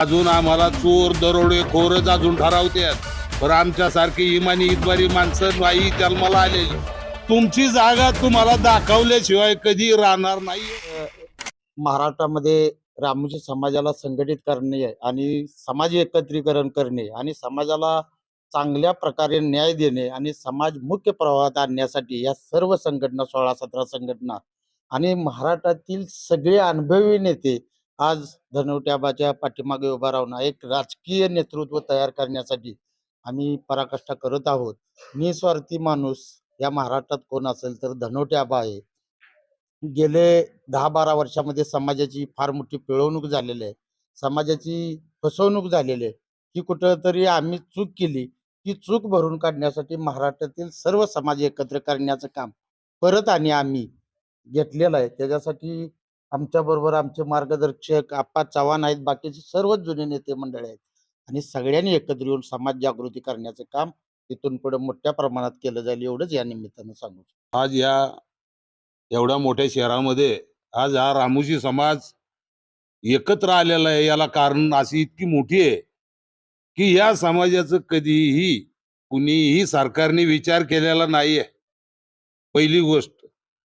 अजून आम्हाला चोर दरोडे खोरच अजून ठरवते पण आमच्यासारखी इमानी इतबारी माणसं नाही जन्माला आलेली. तुमची जागा तुम्हाला दाखवल्याशिवाय कधी राहणार नाही. महाराष्ट्रामध्ये रामोजी समाजाला संघटित करणे आणि समाज एकत्रीकरण करणे आणि समाजाला चांगल्या प्रकारे न्याय देणे आणि समाज मुख्य प्रवाहात आणण्यासाठी या सर्व संघटना सोळा सतरा संघटना आणि महाराष्ट्रातील सगळे अनुभवी नेते आज धनवट्याबाच्या पाठीमागे उभा राहून एक राजकीय नेतृत्व तयार करण्यासाठी आम्ही पराकाष्ठा करत आहोत. निस्वार्थी माणूस या महाराष्ट्रात कोण असेल तर धनोट्याबा आहे. गेले दहा बारा वर्षामध्ये समाजाची फार मोठी पिळवणूक झालेली आहे. समाजाची फसवणूक झालेली आहे. की कुठंतरी आम्ही चूक केली. ती चूक भरून काढण्यासाठी महाराष्ट्रातील सर्व समाज एकत्र करण्याचं काम परत आणि आम्ही घेतलेलं आहे. त्याच्यासाठी आमच्या बरोबर आमचे मार्गदर्शक आप्पा चव्हाण आहेत बाकीचे सर्वच जुने नेते मंडळी आहेत. आणि सगळ्यांनी एकत्र येऊन समाज जागृती करण्याचं काम तिथून पुढे मोठ्या प्रमाणात केलं जाईल एवढंच या निमित्तानं सांगू आज या एवढ्या मोठ्या शहरामध्ये आज हा रामोशी समाज एकत्र आलेला आहे याला कारण अशी इतकी मोठी आहे की या समाजाचं कधीही कुणीही सरकारने विचार केलेला नाहीये. पहिली गोष्ट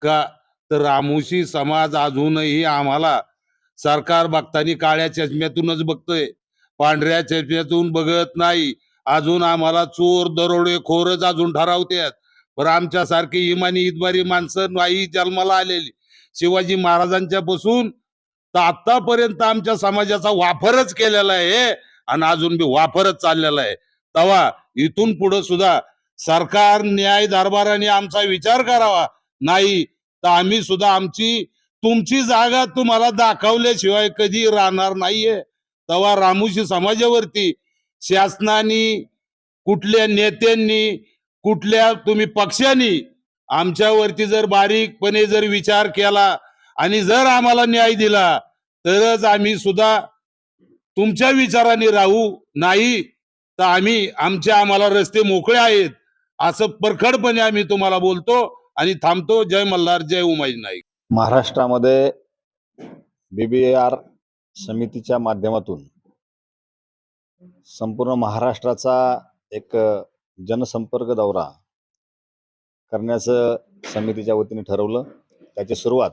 का तर रामोशी समाज अजूनही आम्हाला सरकार बघताना काळ्या चष्म्यातूनच बघतोय. पांढऱ्या चष्म्यातून बघत नाही. अजून आम्हाला चोर दरोडे खोरच अजून ठरवतेत पण आमच्यासारखी इमानी इतबारी माणसं नाही जन्माला आलेली. शिवाजी महाराजांच्या पासून तर आतापर्यंत आमच्या समाजाचा वापरच केलेला आहे आणि अजून बी वापरच चाललेला आहे. तेव्हा इथून पुढे सुद्धा सरकार न्याय दरबाराने आमचा विचार करावा. नाही तर आम्ही सुद्धा आमची तुमची जागा तुम्हाला दाखवल्याशिवाय कधी राहणार नाहीये. तेव्हा रामोशी समाजावरती शासनाने कुठल्या नेत्यांनी कुठल्या तुम्ही पक्षांनी आमच्यावरती जर बारीकपणे जर विचार केला आणि जर आम्हाला न्याय दिला तरच आम्ही सुद्धा तुमच्या विचाराने राहू. नाही तर आम्ही आमचे आम्हाला रस्ते मोकळे आहेत असं परखडपणे आम्ही तुम्हाला बोलतो. आणि थांबतो. जय मल्हार जय उमाई नाईक. महाराष्ट्रामध्ये बीबीआर समितीच्या माध्यमातून संपूर्ण महाराष्ट्राचा एक जनसंपर्क दौरा करण्याचं समितीच्या वतीने ठरवलं. त्याची सुरुवात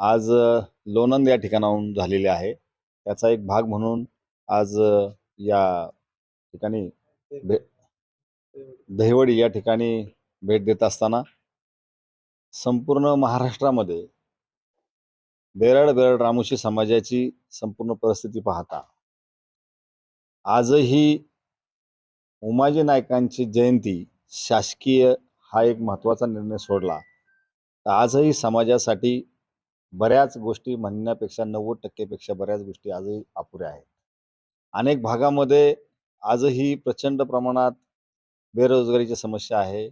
आज लोणंद या ठिकाणाहून झालेली आहे. त्याचा एक भाग म्हणून आज या ठिकाणी दहिवडी या ठिकाणी भेट देत असताना संपूर्ण महाराष्ट्रामध्ये बेरड बेरड रामोशी समाजाची संपूर्ण परिस्थिती पाहता आजही उमाजी नायकांची जयंती शासकीय हा एक महत्त्वाचा निर्णय सोडला. तर आजही समाजासाठी बऱ्याच गोष्टी म्हणण्यापेक्षा नव्वद टक्केपेक्षा बऱ्याच गोष्टी आजही अपुऱ्या आहेत. अनेक भागामध्ये आजही प्रचंड प्रमाणात बेरोजगारीची समस्या आहे.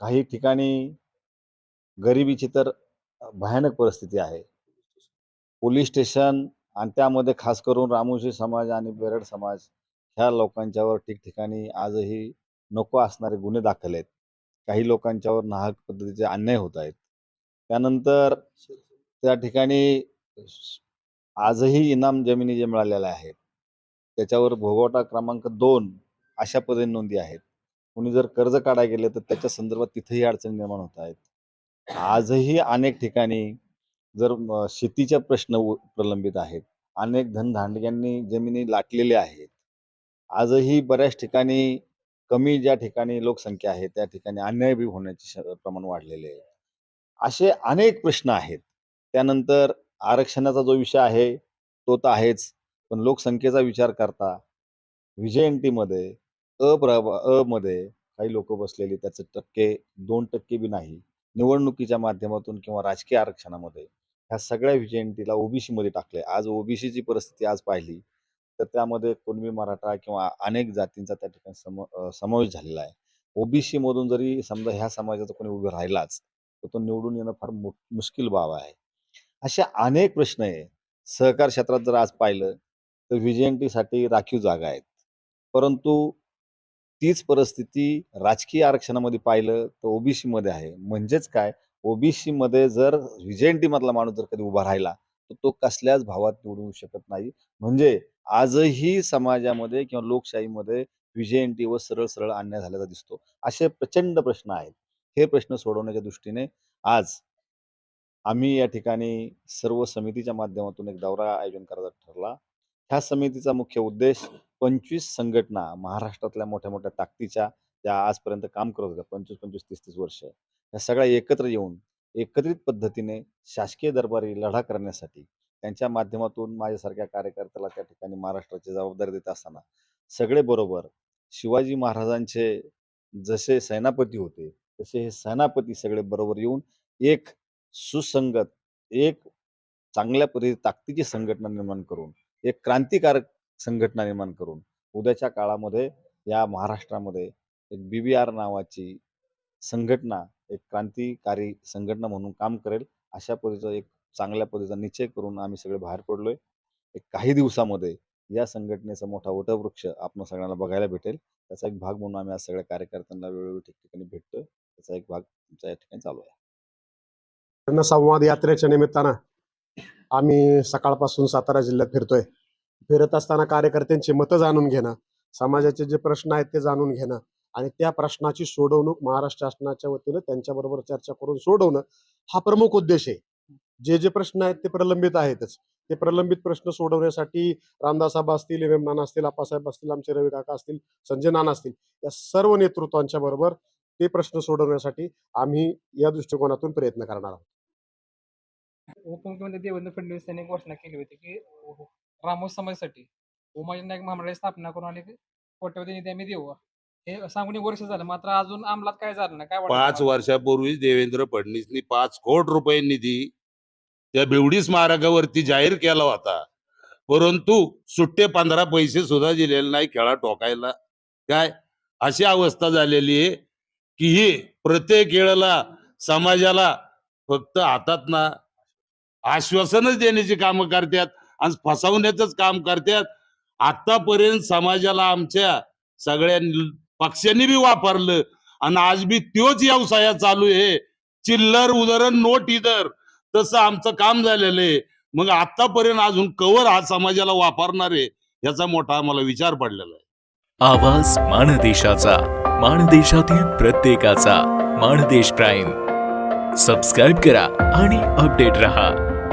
काही ठिकाणी गरिबीची तर भयानक परिस्थिती आहे. पोलीस स्टेशन आणि त्यामध्ये खास करून रामोशी समाज आणि बेरड समाज ह्या लोकांच्यावर ठिकठिकाणी आजही नको असणारे गुन्हे दाखल आहेत. काही लोकांच्यावर नाहक पद्धतीचे अन्याय होत आहेत. त्यानंतर त्या ठिकाणी आजही इनाम जमिनी जे मिळालेल्या आहेत त्याच्यावर भोगवटा क्रमांक दोन अशा पद्धतीने नोंदी आहेत. कोणी जर कर्ज काढायला गेले तर त्याच्या संदर्भात तिथेही अडचणी निर्माण होत आहेत. आजही अनेक ठिकाणी जर शेतीच्या प्रश्न प्रलंबित आहेत. अनेक धनधांडग्यांनी जमिनी लाटलेल्या आहेत. आजही बऱ्याच ठिकाणी कमी ज्या ठिकाणी लोकसंख्या आहे त्या ठिकाणी अन्याय बी होण्याचे प्रमाण वाढलेले आहे. असे अनेक प्रश्न आहेत. त्यानंतर आरक्षणाचा जो विषय आहे तो तर आहेच. पण लोकसंख्येचा विचार करता मध्ये अ प्रभ अ मध्ये काही लोक बसलेली त्याचे टक्के दोन टक्के बी नाही. निवडणुकीच्या माध्यमातून किंवा राजकीय आरक्षणामध्ये ह्या सगळ्या विजयंतीला ओबीसी मध्ये टाकले आज ओबीसीची परिस्थिती आज पाहिली तर त्यामध्ये कुणबी मराठा किंवा अनेक जातींचा त्या ठिकाणी सम समावेश झालेला आहे. ओबीसी मधून जरी समजा ह्या समाजाचा कोणी उभं राहिलाच तर तो निवडून येणं फार मुश्किल बाब आहे. असे अनेक प्रश्न आहे. सहकार क्षेत्रात जर आज पाहिलं तर व्हिजेंटीसाठी राखीव जागा आहेत. परंतु तीच परिस्थिती राजकीय आरक्षणामध्ये पाहिलं तर ओबीसी मध्ये आहे. म्हणजेच काय? ओबीसी मध्ये जर व्हिजेंटी मधला माणूस जर कधी उभा राहिला तर तो कसल्याच भावात निवडू शकत नाही. म्हणजे आजही समाजामध्ये किंवा लोकशाहीमध्ये व्हिजेंटी व सरळ सरळ अन्याय झाल्याचा दिसतो. असे प्रचंड प्रश्न आहेत. हे प्रश्न सोडवण्याच्या दृष्टीने आज आम्ही या ठिकाणी सर्व समितीच्या माध्यमातून एक दौरा आयोजन करायचा ठरला. ह्या समितीचा मुख्य उद्देश पंचवीस संघटना महाराष्ट्रातल्या मोठ्या मोठ्या ताकदीच्या त्या आजपर्यंत काम करत होत्या पंचवीस पंचवीस तीस तीस वर्ष या सगळ्या एकत्र येऊन एकत्रित पद्धतीने शासकीय दरबारी लढा करण्यासाठी त्यांच्या माध्यमातून माझ्यासारख्या कार्यकर्त्याला त्या ठिकाणी महाराष्ट्राची जबाबदारी देत असताना सगळे बरोबर शिवाजी महाराजांचे जसे सेनापती होते तसे हे सेनापती सगळे बरोबर येऊन एक सुसंगत एक चांगल्या पद्धती ताकदीची संघटना निर्माण करून एक क्रांतिकारक संघटना निर्माण करून उद्याच्या काळामध्ये या महाराष्ट्रामध्ये एक बी बी आर नावाची संघटना एक क्रांतिकारी संघटना म्हणून काम करेल अशा पद्धतीचा एक चांगल्या पद्धतीचा निश्चय करून आम्ही सगळे बाहेर पडलोय. एक काही दिवसामध्ये या संघटनेचा मोठा वटवृक्ष आपण सगळ्यांना बघायला भेटेल. त्याचा एक भाग म्हणून आम्ही आज सगळ्या कार्यकर्त्यांना वेळोवेळी ठिकठिकाणी भेटतोय. त्याचा एक भाग तुमच्या या ठिकाणी चालू आहे. संवाद यात्रेच्या निमित्तानं आम्ही सकाळपासून सातारा जिल्ह्यात फिरतोय. फिरत असताना कार्यकर्त्यांची मतं जाणून घेणं समाजाचे जे प्रश्न आहेत ते जाणून घेणं आणि त्या प्रश्नाची सोडवणूक महाराष्ट्र शासनाच्या वतीनं त्यांच्याबरोबर चर्चा करून सोडवणं हा प्रमुख उद्देश आहे. जे जे प्रश्न आहेत ते प्रलंबित आहेतच. ते प्रलंबित प्रश्न सोडवण्यासाठी रामदास आबा असतील एम एम नाना असतील आप्पासाहेब असतील आमचे रवी काका असतील संजय नाना असतील या सर्व नेतृत्वांच्या बरोबर ते प्रश्न सोडवण्यासाठी आम्ही या दृष्टिकोनातून प्रयत्न करणार आहोत. उपमुख्यमंत्री देवेंद्र फडणवीस यांनी घोषणा केली होती की रामोस समाजासाठी उमाजी नाईक महामंडळाची स्थापना करून आणि कोट्यवधी निधी आम्ही देऊ. हे सांगून एक वर्ष झालं मात्र अजून अंमलात काय झालं नाही काय वाटतं पाच तुम्हाला? वर्षापूर्वीच देवेंद्र फडणवीसनी पाच कोटी रुपये निधी त्या बेवडी स्मारकावरती जाहीर केला होता. परंतु सुट्टे पंधरा पैसे सुद्धा दिलेले नाही खेळा टोकायला काय? अशी अवस्था झालेली आहे की ही प्रत्येक वेळेला समाजाला फक्त हातात ना आश्वासनच देण्याची कामं करतात आणि फसवण्याचंच काम करतात. आतापर्यंत समाजाला आमच्या सगळ्या पक्षांनी बी वापरलं आणि आज बी तोच व्यवसाय चालू आहे. चिल्लर उदाहरण नोट इधर तसं आमचं काम झालेलं आहे. मग आतापर्यंत अजून कवर हा समाजाला वापरणार आहे याचा मोठा आम्हाला विचार पडलेला आहे. आवाज माणदेशाचा माणदेशातील प्रत्येकाचा. माणदेश प्राईम. सबस्क्राईब करा आणि अपडेट रहा.